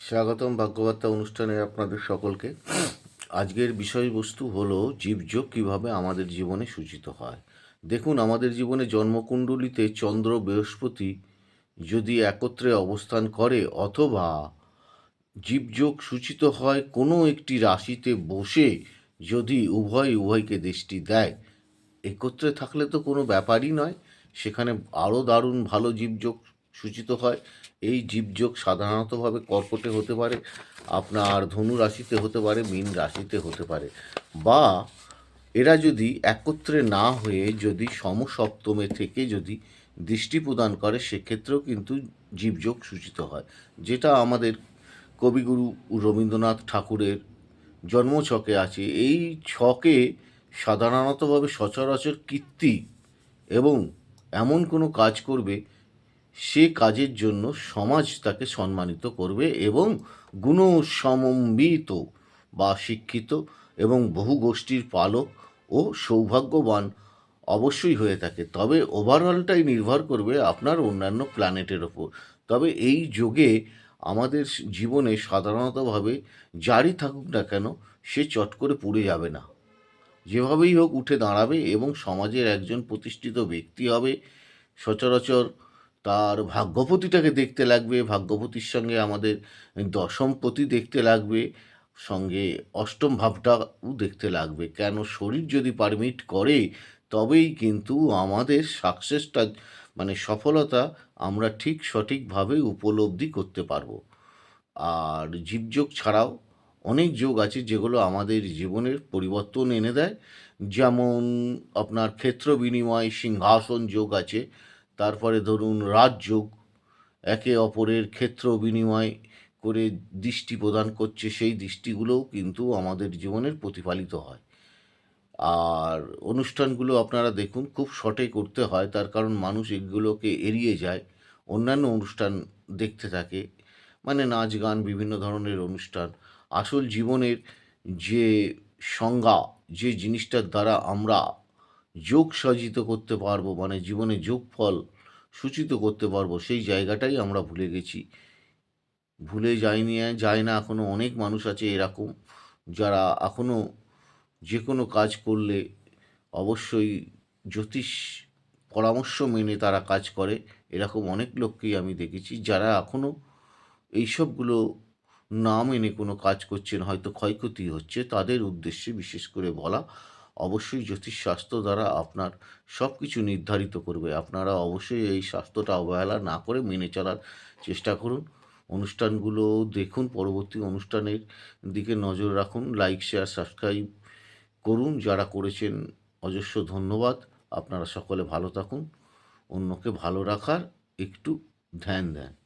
স্বাগতম ভাগ্যবার্তা অনুষ্ঠানে আপনাদের সকলকে। আজকের বিষয়বস্তু হলো জীবযোগ কীভাবে আমাদের জীবনে সূচিত হয়। দেখুন, আমাদের জীবনে জন্মকুণ্ডলিতে চন্দ্র বৃহস্পতি যদি একত্রে অবস্থান করে, অথবা জীবযোগ সূচিত হয় কোনো একটি রাশিতে বসে যদি উভয় উভয়কে দৃষ্টি দেয়। একত্রে থাকলে তো কোনো ব্যাপারই নয়। সেখানে আরও দারুণ ভালো জীবযোগ সূচিত হয়। এই জীবযোগ সাধারণতভাবে কর্কটে হতে পারে, আপনার ধনু রাশিতে হতে পারে, মীন রাশিতে হতে পারে বা এরা যদি একত্রে না হয়ে যদি সমসপ্তমে থেকে যদি দৃষ্টি প্রদান করে, সেক্ষেত্রেও কিন্তু জীবযোগ সূচিত হয়। যেটা আমাদের কবিগুরু রবীন্দ্রনাথ ঠাকুরের জন্মছকে আছে। এই ছকে সাধারণতভাবে সচরাচর কীর্তি এবং এমন কোনো কাজ করবে সে কাজের জন্য সমাজ তাকে সম্মানিত করবে এবং গুণসমন্বিত বা শিক্ষিত এবং বহু গোষ্ঠীর পালক ও সৌভাগ্যবান অবশ্যই হয়ে থাকে। তবে ওভারঅলটাই নির্ভর করবে আপনার অন্যান্য প্ল্যানেটের ওপর। তবে এই যোগে আমাদের জীবনে সাধারণতভাবে যারই থাকুক না কেন, সে চট করে পুড়ে যাবে না। যেভাবেই হোক উঠে দাঁড়াবে এবং সমাজের একজন প্রতিষ্ঠিত ব্যক্তি হবে। সচরাচর তার ভাগ্যপতিটাকে দেখতে লাগবে, ভাগ্যপতির সঙ্গে আমাদের দশমপতি দেখতে লাগবে, সঙ্গে অষ্টম ভাবটাও দেখতে লাগবে। কেন? শরীর যদি পারমিট করে, তবেই কিন্তু আমাদের সাকসেসটা মানে সফলতা আমরা ঠিক সঠিকভাবে উপলব্ধি করতে পারব। আর জীবযোগ ছাড়াও অনেক যোগ আছে যেগুলো আমাদের জীবনের পরিবর্তন এনে দেয়। যেমন আপনার ক্ষেত্র বিনিময় সিংহাসন যোগ আছে তারপরে ধরুন রাজযোগ একে অপরের ক্ষেত্র বিনিময় করে দৃষ্টি প্রদান করছে, সেই দৃষ্টিগুলোও কিন্তু আমাদের জীবনের প্রতিফলিত হয়। আর অনুষ্ঠানগুলো আপনারা দেখুন, খুব শর্টে করতে হয়, তার কারণ মানুষ এগুলোকে এড়িয়ে যায়, অন্যান্য অনুষ্ঠান দেখতে থাকে মানে নাচ গান, বিভিন্ন ধরনের অনুষ্ঠান। আসল জীবনের যে সংজ্ঞা, যে জিনিসটার দ্বারা আমরা যোগ সাজিত করতে পারব মানে জীবনে যোগফল সূচিত করতে পারব, সেই জায়গাটাই আমরা ভুলে গেছি। ভুলে যায়নি যায় না এখনও অনেক মানুষ আছে এরকম, যারা এখনও যে কোনো কাজ করলে অবশ্যই জ্যোতিষ পরামর্শ মেনে তারা কাজ করে, এরকম অনেক লোককেই আমি দেখেছি যারা এখনও এইসবগুলো না মেনে কোনো কাজ করছেন, হয়তো ক্ষয়ক্ষতি হচ্ছে, তাদের উদ্দেশ্যে বিশেষ করে বলা অবশ্যই জ্যোতিষশাস্ত্র দ্বারা আপনার সব কিছু নির্ধারিত করবে। আপনারা অবশ্যই এই স্বাস্থ্যটা অবহেলা না করে মেনে চলার চেষ্টা করুন। অনুষ্ঠানগুলো দেখুন, পরবর্তী অনুষ্ঠানের দিকে নজর রাখুন লাইক শেয়ার সাবস্ক্রাইব করুন। যারা করেছেন, অজস্র ধন্যবাদ। আপনারা সকলে ভালো থাকুন, অন্যকে ভালো রাখার একটু ধ্যান দেন।